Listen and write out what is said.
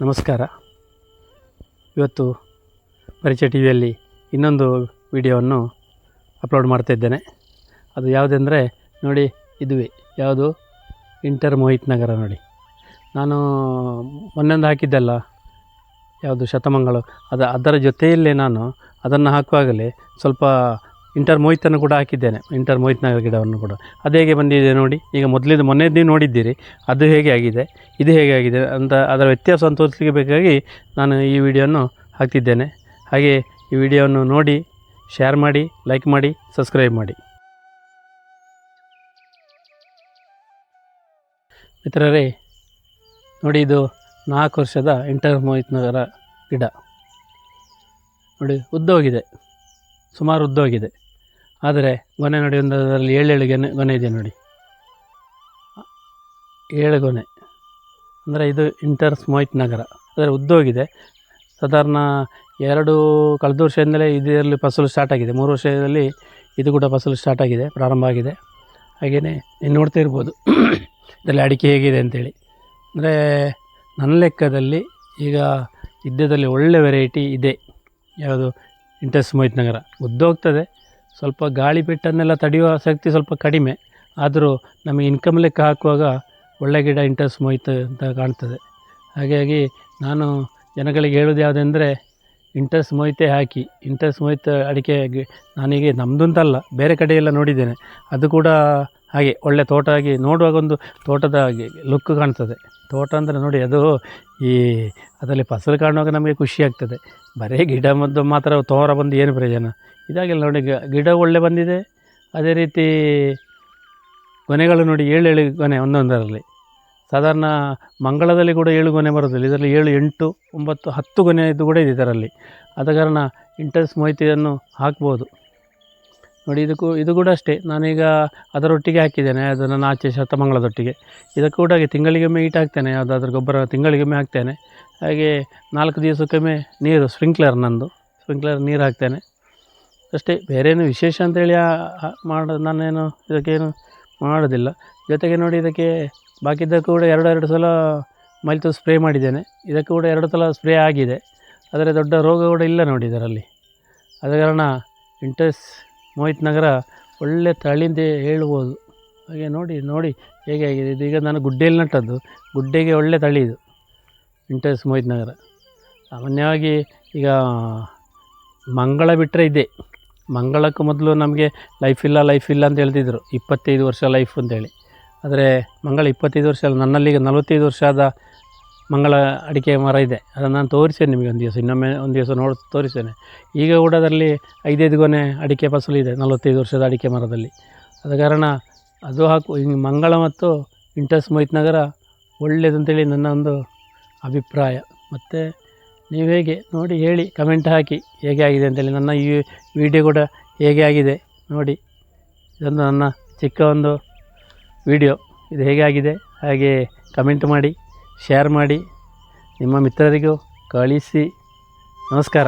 ನಮಸ್ಕಾರ. ಇವತ್ತು ಪರಿಚಯ ಟಿ ವಿಯಲ್ಲಿ ಇನ್ನೊಂದು ವಿಡಿಯೋವನ್ನು ಅಪ್ಲೋಡ್ ಮಾಡ್ತಾಯಿದ್ದೇನೆ ಅದು ಯಾವುದೆಂದರೆ ನೋಡಿ, ಇದುವೆ. ಯಾವುದು? ಇಂಟರ್ ಮೋಹಿತ್ ನಗರ ನೋಡಿ. ನಾನು ಮೊನ್ನೊಂದು ಹಾಕಿದ್ದಲ್ಲ, ಯಾವುದು? ಶತಮಂಗಳು. ಅದು, ಅದರ ಜೊತೆಯಲ್ಲೇ ನಾನು ಅದನ್ನು ಹಾಕುವಾಗಲೇ ಸ್ವಲ್ಪ ಇಂಟರ್ ಮೋಹಿತನ್ನು ಕೂಡ ಹಾಕಿದ್ದೇನೆ. ಇಂಟರ್ ಮೋಹಿತ್ ನಗರ ಗಿಡವನ್ನು ಕೂಡ. ಅದು ಹೇಗೆ ಬಂದಿದೆ ನೋಡಿ, ಈಗ ಮೊದಲಿದ್ದು ಮೊನ್ನೆದ್ದು ನೀವು ನೋಡಿದ್ದೀರಿ, ಅದು ಹೇಗೆ ಆಗಿದೆ, ಇದು ಹೇಗೆ ಆಗಿದೆ ಅಂತ ಅದರ ವ್ಯತ್ಯಾಸವನ್ನು ತೋರಿಸಲಿಕ್ಕೆ ಬೇಕಾಗಿ ನಾನು ಈ ವಿಡಿಯೋವನ್ನು ಹಾಕ್ತಿದ್ದೇನೆ. ಹಾಗೆ ಈ ವಿಡಿಯೋವನ್ನು ನೋಡಿ ಶೇರ್ ಮಾಡಿ ಲೈಕ್ ಮಾಡಿ ಸಬ್ಸ್ಕ್ರೈಬ್ ಮಾಡಿ. ಮಿತ್ರರೇ, ನೋಡಿ ಇದು ನಾಲ್ಕು ವರ್ಷದ ಇಂಟರ್ ಮೋಹಿತ್ ನಗರ ಗಿಡ. ನೋಡಿ, ಉದ್ದೋಗಿದೆ. ಸುಮಾರು ಉದ್ದೋಗಿದೆ. ಆದರೆ ಗೊನೆ ನೋಡಿ ಒಂದು ಅದರಲ್ಲಿ ಏಳೇಳು ಗೊನೆ ಗೊನೆ ಇದೆ ನೋಡಿ. ಏಳು ಗೊನೆ. ಅಂದರೆ ಇದು ಇಂಟರ್ ಸ್ಮೋಯಿತ್ ನಗರ. ಅದರ ಉದ್ದೋಗಿದೆ ಸಾಧಾರಣ ಎರಡು ಕಳೆದ ವರ್ಷದಿಂದಲೇ ಇದರಲ್ಲಿ ಫಸಲು ಸ್ಟಾರ್ಟ್ ಆಗಿದೆ. ಮೂರು ವರ್ಷದಲ್ಲಿ ಇದು ಕೂಡ ಫಸಲು ಸ್ಟಾರ್ಟ್ ಆಗಿದೆ, ಪ್ರಾರಂಭ ಆಗಿದೆ. ಹಾಗೆಯೇ ನೀವು ನೋಡ್ತಾ ಇರ್ಬೋದು. ಇದರಲ್ಲಿ ಅಡಿಕೆ ಹೇಗಿದೆ ಅಂತೇಳಿ. ಅಂದರೆ ನನ್ನ ಲೆಕ್ಕದಲ್ಲಿ ಈಗ ಇದ್ದದಲ್ಲಿ ಒಳ್ಳೆ ವೆರೈಟಿ ಇದೆ. ಯಾವುದು? ಇಂಟರ್ ಸ್ಮೋಯಿತ್ ನಗರ. ಉದ್ದೋಗ್ತದೆ ಸ್ವಲ್ಪ ಗಾಳಿ ಬಿಟ್ಟನ್ನೆಲ್ಲ ತಡೆಯುವ ಶಕ್ತಿ ಸ್ವಲ್ಪ ಕಡಿಮೆ. ಆದರೂ ನಮಗೆ ಇನ್ಕಮ್ ಲೆಕ್ಕ ಹಾಕುವಾಗ ಒಳ್ಳೆ ಗಿಡ ಇಂಟ್ರೆಸ್ಟ್ ಮೊಯ್ತು ಅಂತ ಕಾಣ್ತದೆ. ಹಾಗಾಗಿ ನಾನು ಜನಗಳಿಗೆ ಹೇಳೋದು ಯಾವುದೆಂದರೆ ಇಂಟ್ರೆಸ್ಟ್ ಮೊಯ್ತೆ ಹಾಕಿ. ಇಂಟ್ರೆಸ್ಟ್ ಮೊಯ್ತ ಅಡಿಕೆ ನಾನೀಗ ನಮ್ಮದು ಅಂತಲ್ಲ ಬೇರೆ ಕಡೆಯೆಲ್ಲ ನೋಡಿದ್ದೇನೆ. ಅದು ಕೂಡ ಹಾಗೆ ಒಳ್ಳೆ ತೋಟ ಆಗಿ ನೋಡುವಾಗ ಒಂದು ತೋಟದ ಹಾಗೆ ಲುಕ್ ಕಾಣ್ತದೆ. ತೋಟ ಅಂದರೆ ನೋಡಿ ಅದು ಈ ಅದರಲ್ಲಿ ಫಸಲು ಕಾಣುವಾಗ ನಮಗೆ ಖುಷಿ ಆಗ್ತದೆ. ಬರೀ ಗಿಡ ಮದ್ದು ಮಾತ್ರ ತೋರ ಬಂದು ಏನು ಪ್ರಯೋಜನ? ಇದಾಗಿಲ್ಲ ನೋಡಿ ಗಿಡ ಒಳ್ಳೆ ಬಂದಿದೆ. ಅದೇ ರೀತಿ ಗೊನೆಗಳು ನೋಡಿ ಏಳು ಏಳು ಗೊನೆ ಒಂದೊಂದರಲ್ಲಿ. ಸಾಧಾರಣ ಮಂಗಳದಲ್ಲಿ ಕೂಡ ಏಳು ಗೊನೆ ಬರೋದಿಲ್ಲ. ಇದರಲ್ಲಿ ಏಳು, ಎಂಟು, ಒಂಬತ್ತು, ಹತ್ತು ಗೊನೆ ಇದು ಕೂಡ ಇದೆ ಇದರಲ್ಲಿ. ಆದ ಕಾರಣ ಇಂಟರ್ಸ್ ಮೊಯ್ತಿಯನ್ನು ಹಾಕ್ಬೋದು. ನೋಡಿ, ಇದಕ್ಕೂ, ಇದು ಕೂಡ ಅಷ್ಟೇ. ನಾನೀಗ ಅದರೊಟ್ಟಿಗೆ ಹಾಕಿದ್ದೇನೆ. ಅದು ನನ್ನ ಆಚೆ ಶತಮಂಗಳದೊಟ್ಟಿಗೆ. ಇದಕ್ಕೂ ಕೂಡ ಹಾಗೆ ತಿಂಗಳಿಗೊಮ್ಮೆ ಈಟ್ ಹಾಕ್ತೇನೆ ಯಾವುದಾದ್ರೂ ಗೊಬ್ಬರ ತಿಂಗಳಿಗೊಮ್ಮೆ ಹಾಕ್ತೇನೆ. ಹಾಗೆ ನಾಲ್ಕು ದಿವಸಕ್ಕೊಮ್ಮೆ ನೀರು ಸ್ಪ್ರಿಂಕ್ಲರ್ ನಂದು. ಸ್ಪ್ರಿಂಕ್ಲರ್ ನೀರು ಹಾಕ್ತೇನೆ. ಅಷ್ಟೇ, ಬೇರೇನು ವಿಶೇಷ ಅಂತೇಳಿ ಮಾಡೋದು ನಾನೇನು ಇದಕ್ಕೇನು ಮಾಡೋದಿಲ್ಲ. ಜೊತೆಗೆ ನೋಡಿ, ಇದಕ್ಕೆ ಬಾಕಿದ್ದಕ್ಕೂ ಕೂಡ ಎರಡು ಎರಡು ಸಲ ಮಲ್ತು ಸ್ಪ್ರೇ ಮಾಡಿದ್ದೇನೆ. ಇದಕ್ಕೂ ಕೂಡ ಎರಡು ಸಲ ಸ್ಪ್ರೇ ಆಗಿದೆ. ಆದರೆ ದೊಡ್ಡ ರೋಗ ಕೂಡ ಇಲ್ಲ ನೋಡಿ ಇದರಲ್ಲಿ. ಆದ ಕಾರಣ ಇಂಟಸ್ ಮೋಹಿತ್ ನಗರ ಒಳ್ಳೆ ತಳಿಂದ ಹೇಳ್ಬೋದು. ಹಾಗೆ ನೋಡಿ ನೋಡಿ ಹೇಗೆ ಆಗಿದೆ. ಇದು ಈಗ ನಾನು ಗುಡ್ಡೆಯಲ್ಲಿ ನಟ್ಟದ್ದು. ಗುಡ್ಡೆಗೆ ಒಳ್ಳೆ ತಳಿ ಇದು. ಇಂಟರ್ಸ್ ಮೋಹಿತ್ ನಗರ. ಸಾಮಾನ್ಯವಾಗಿ ಈಗ ಮಂಗಳ ಬಿಟ್ಟರೆ ಇದೆ. ಮಂಗಳಕ್ಕೂ ಮೊದಲು ನಮಗೆ ಲೈಫ್ ಇಲ್ಲ ಲೈಫ್ ಇಲ್ಲ ಅಂತ ಹೇಳ್ತಿದ್ರು. ಇಪ್ಪತ್ತೈದು ವರ್ಷ ಲೈಫ್ ಅಂತೇಳಿ. ಆದರೆ ಮಂಗಳ ಇಪ್ಪತ್ತೈದು ವರ್ಷ ಅಲ್ಲ ನನ್ನಲ್ಲಿ ಈಗ ನಲವತ್ತೈದು ವರ್ಷ ಆದ ಮಂಗಳ ಅಡಿಕೆ ಮರ ಇದೆ. ಅದನ್ನು ನಾನು ತೋರಿಸ್ತೇನೆ ನಿಮಗೆ ಒಂದು ದಿವಸ, ಇನ್ನೊಮ್ಮೆ ಒಂದು ದಿವಸ ನೋಡಿ, ತೋರಿಸ್ತೇನೆ. ಈಗ ಕೂಡ ಅದರಲ್ಲಿ ಐದೈದು ಗೊನೆ ಅಡಿಕೆ ಫಸಲು ಇದೆ, ನಲವತ್ತೈದು ವರ್ಷದ ಅಡಿಕೆ ಮರದಲ್ಲಿ. ಆದ ಕಾರಣ ಅದು ಹಾಕು ಹಿಂಗೆ ಮಂಗಳ ಮತ್ತು ಇಂಟರ್ಸ್ ಮೋಹಿತ್ ನಗರ ಒಳ್ಳೆಯದಂತೇಳಿ ನನ್ನ ಒಂದು ಅಭಿಪ್ರಾಯ. ಮತ್ತು ನೀವು ಹೇಗೆ ನೋಡಿ ಹೇಳಿ, ಕಮೆಂಟ್ ಹಾಕಿ ಹೇಗೆ ಆಗಿದೆ ಅಂತೇಳಿ ನನ್ನ ಈ ವಿಡಿಯೋ ಕೂಡ ಹೇಗೆ ಆಗಿದೆ ನೋಡಿ. ಇದೊಂದು ನನ್ನ ಚಿಕ್ಕ ಒಂದು ವಿಡಿಯೋ. ಇದು ಹೇಗೆ ಆಗಿದೆ ಹಾಗೆ ಕಮೆಂಟ್ ಮಾಡಿ. ಶೇರ್ ಮಾಡಿ. ನಿಮ್ಮ ಮಿತ್ರರಿಗೂ ಕಳಿಸಿ. ನಮಸ್ಕಾರ.